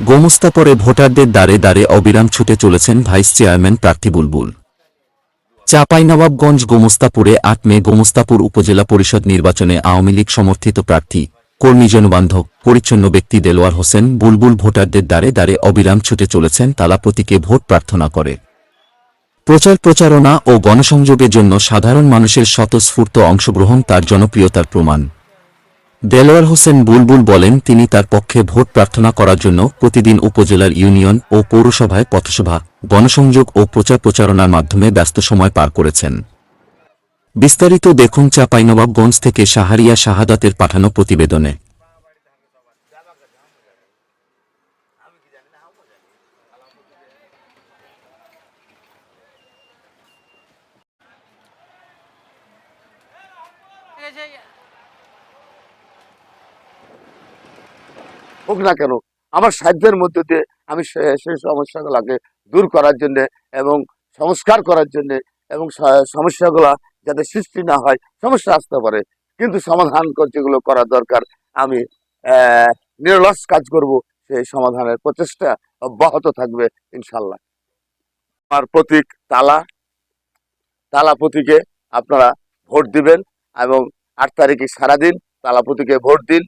গোমস্তা পরে ভোটারদের দ্বারে দ্বারে অবিরাম ছুটে চলেছেন ভাইস চেয়ারম্যান প্রার্থী বুলবুল। চাঁপাইনবাবগঞ্জ গোমস্তাপুরে আট মে গোমস্তাপুর উপজেলা পরিষদ নির্বাচনে আওয়ামী লীগ সমর্থিত প্রার্থী, কর্মী জনবান্ধব, পরিচ্ছন্ন ব্যক্তি দেলোয়ার হোসেন বুলবুল ভোটারদের দ্বারে দ্বারে অবিরাম ছুটে চলেছেন তালা প্রতীকে ভোট প্রার্থনা করে। প্রচার প্রচারণা ও গণসংযোগের জন্য সাধারণ মানুষের স্বতঃস্ফূর্ত অংশগ্রহণ তার জনপ্রিয়তার প্রমাণ। দেলোয়ার হোসেন বুলবুল বলেন, তিনি তার পক্ষে ভোট প্রার্থনা করার জন্য প্রতিদিন উপজেলার ইউনিয়ন ও পৌরসভায় পথসভা, গণসংযোগ ও প্রচার প্রচারণার মাধ্যমে ব্যস্ত সময় পার করেছেন। বিস্তারিত দেখুন চাঁপাইনবাবগঞ্জ থেকে সাহারিয়া শাহাদাতের পাঠানো প্রতিবেদনে। হোক না কেন, আমার সাধ্যের মধ্যে দিয়ে আমি সেই সমস্যাগুলোকে দূর করার জন্যে এবং সংস্কার করার জন্যে এবং সমস্যাগুলা যাতে সৃষ্টি না হয়, সমস্যা আসতে পারে। কিন্তু সমাধান যেগুলো করা দরকার, আমি নিরলস কাজ করব, সেই সমাধানের প্রচেষ্টা অব্যাহত থাকবে ইনশাল্লাহ আমার প্রতীক তালা তালা প্রতীকে আপনারা ভোট দিবেন এবং আট তারিখে সারাদিন তালা প্রতীকে ভোট দিন।